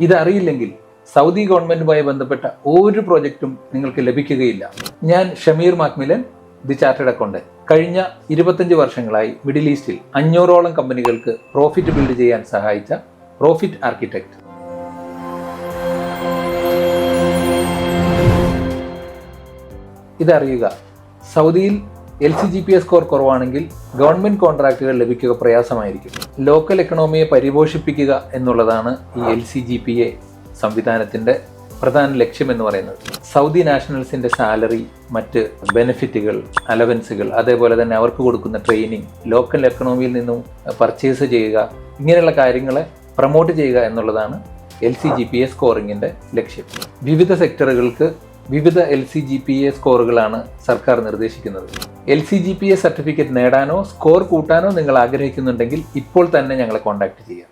ഇതറിയില്ലെങ്കിൽ Saudi ഗവൺമെന്റുമായി ബന്ധപ്പെട്ട ഒരു പ്രോജക്റ്റും നിങ്ങൾക്ക് ലഭിക്കുകയില്ല. ഞാൻ Shameer Macmillan the chartered accountant കഴിഞ്ഞ ഇരുപത്തഞ്ച് വർഷങ്ങളായി മിഡിൽ ഈസ്റ്റിൽ അഞ്ഞൂറോളം കമ്പനികൾക്ക് പ്രോഫിറ്റ് ബിൽഡ് ചെയ്യാൻ സഹായിച്ച പ്രോഫിറ്റ് ആർക്കിടെക്ട് ഇതറിയുക സൗദിയിൽ L C G P S score കുറവാണെങ്കിൽ ഗവൺമെന്റ് കോൺട്രാക്റ്റുകൾ ലഭിക്കുക പ്രയാസമായിരിക്കും. ലോക്കൽ എക്കണോമിയെ പരിപോഷിപ്പിക്കുക എന്നുള്ളതാണ് ഈ L C G P A സംവിധാനത്തിന്റെ പ്രധാന ലക്ഷ്യം എന്ന് പറയുന്നത്. സൗദി നാഷണൽസിന്റെ സാലറി മറ്റ് ബെനിഫിറ്റുകൾ അലവൻസുകൾ അതേപോലെ തന്നെ അവർക്ക് കൊടുക്കുന്ന ട്രെയിനിങ് ലോക്കൽ എക്കണോമിയിൽ നിന്നും പർച്ചേസ് ചെയ്യുക ഇങ്ങനെയുള്ള കാര്യങ്ങളെ പ്രൊമോട്ട് ചെയ്യുക എന്നുള്ളതാണ് L C G P A സ്കോറിങ്ങിന്റെ ലക്ഷ്യം. വിവിധ സെക്ടറുകൾക്ക് വിവിധ L C G P A സ്കോറുകളാണ് സർക്കാർ നിർദ്ദേശിക്കുന്നത്. L C G P A certificate നേടാനോ score കൂട്ടാനോ നിങ്ങൾ ആഗ്രഹിക്കുന്നുണ്ടെങ്കിൽ ഇപ്പോൾ തന്നെ ഞങ്ങളെ കോൺടാക്ട് ചെയ്യുക